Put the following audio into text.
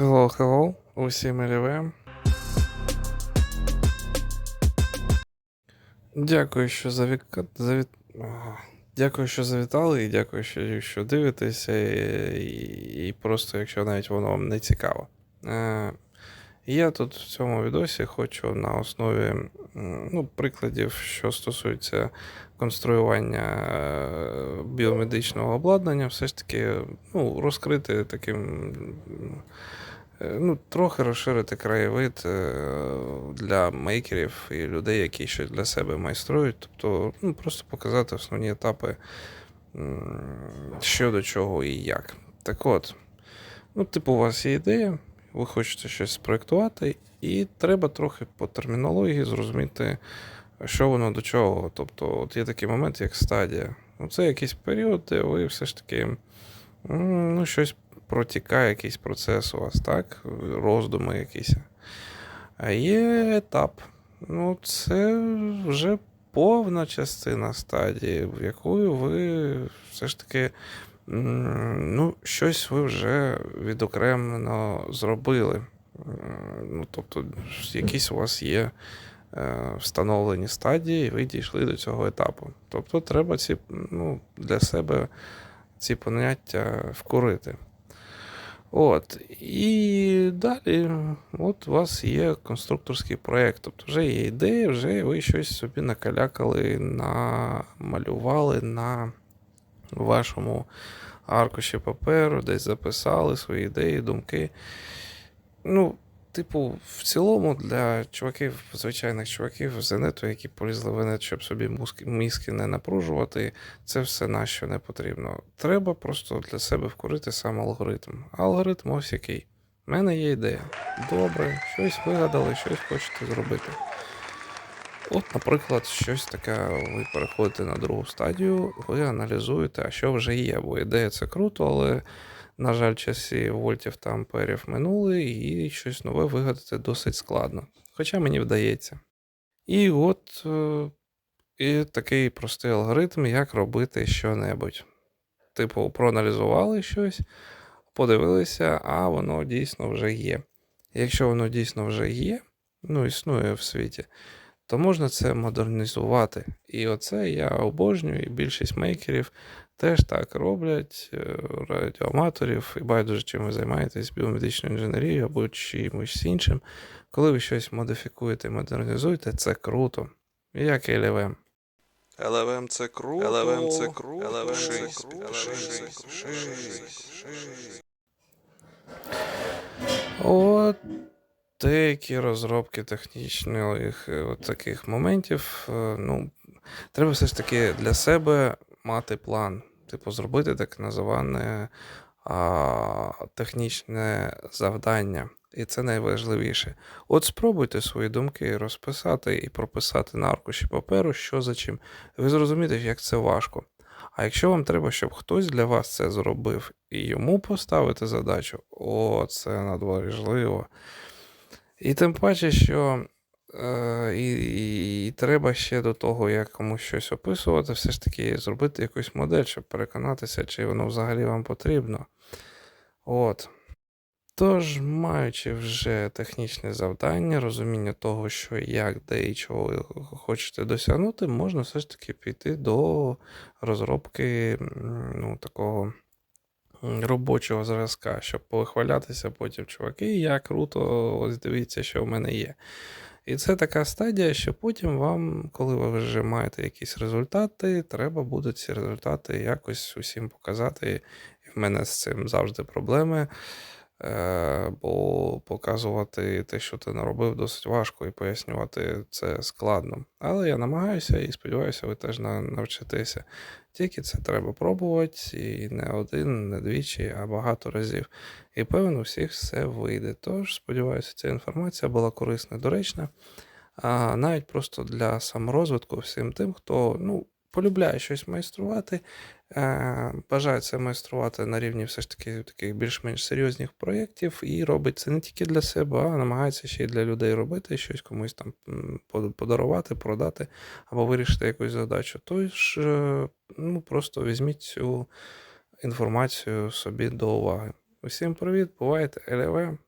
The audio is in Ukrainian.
Hello, hello, усім LV. Дякую, що завік... Дякую, що завітали, і дякую, що, що дивитеся, і, і, і просто, якщо навіть воно вам не цікаво. Е, я тут в цьому відосі хочу на основі ну, прикладів, що стосуються конструювання е, біомедичного обладнання, все ж таки ну, розкрити таким. Е, Ну, трохи розширити краєвид е, для мейкерів і людей, які щось для себе майструють. Тобто, ну, просто показати основні етапи, що до чого і як. Так от, ну, типу, у вас є ідея, ви хочете щось спроєктувати, і треба трохи по термінології зрозуміти, що воно до чого. Тобто, от є такий момент, як стадія. Ну, це якийсь період, де ви все ж таки ну, щось протікає, якийсь процес у вас, так? Роздуми якісь. А є етап. Ну, це вже повна частина стадії, в якою ви все ж таки. Ну, щось ви вже відокремлено зробили. Ну, тобто, якісь у вас є е, встановлені стадії, і ви дійшли до цього етапу. Тобто, треба ці, ну, для себе ці поняття вкурити. От. І далі, от у вас є конструкторський проєкт. Тобто вже є ідея, вже ви щось собі накалякали, намалювали на вашому аркуші паперу, десь записали свої ідеї, думки. Ну, типу, в цілому для чуваків, звичайних чуваків з які полізли в інет, щоб собі мізки не напружувати, це все на що не потрібно. Треба просто для себе вкурити сам алгоритм. Алгоритм ось який. У мене є ідея. Добре, щось вигадали, щось хочете зробити. От, наприклад, щось таке, ви переходите на другу стадію, ви аналізуєте, а що вже є, бо ідея це круто, але, на жаль, часі вольтів та амперів минули, і щось нове вигадати досить складно. Хоча мені вдається. І от е, і такий простий алгоритм, як робити що-небудь. Типу, проаналізували щось, подивилися, а воно дійсно вже є. Якщо воно дійсно вже є, ну, існує в світі, то можна це модернізувати. І оце я обожнюю, і більшість мейкерів теж так роблять, е, радіоаматорів, і байдуже, чим ви займаєтесь, біомедичною інженерією або чимось іншим. Коли ви щось модифікуєте, модернізуєте, це круто. Як і LLM. LLM це круто. LLM це круто. LLM це круто. От деякі розробки технічних е, от таких моментів. е, Ну, треба все ж таки для себе мати план. Типу, зробити так називане а, технічне завдання. І це найважливіше. От спробуйте свої думки розписати і прописати на аркуші паперу, що за чим. Ви зрозумієте, як це важко. А якщо вам треба, щоб хтось для вас це зробив і йому поставити задачу, о, це надважливо. І тим паче, що е, і, і, і треба ще до того, як комусь щось описувати, все ж таки зробити якусь модель, щоб переконатися, чи воно взагалі вам потрібно. От. Тож, маючи вже технічне завдання, розуміння того, що як, де і чого ви хочете досягнути, можна все ж таки піти до розробки ну, такого робочого зразка, щоб повихвалятися потім, чуваки, я круто, ось дивіться, що в мене є. І це така стадія, що потім вам, коли ви вже маєте якісь результати, треба буде ці результати якось усім показати. І в мене з цим завжди проблеми. Е, бо показувати те, що ти наробив, досить важко, і пояснювати це складно. Але я намагаюся і сподіваюся, ви теж навчитеся. Тільки це треба пробувати, і не один, не двічі, а багато разів. І певно, у всіх все вийде. Тож, сподіваюся, ця інформація була корисна доречна. А навіть просто для саморозвитку всім тим, хто ну, полюбляє щось майструвати, е, бажає це майструвати на рівні все ж таки таких більш-менш серйозних проєктів і робить це не тільки для себе, а намагається ще й для людей робити, щось комусь там подарувати, продати або вирішити якусь задачу. Тож, е, ну, просто візьміть цю інформацію собі до уваги. Усім привіт, бувайте, ЛВ.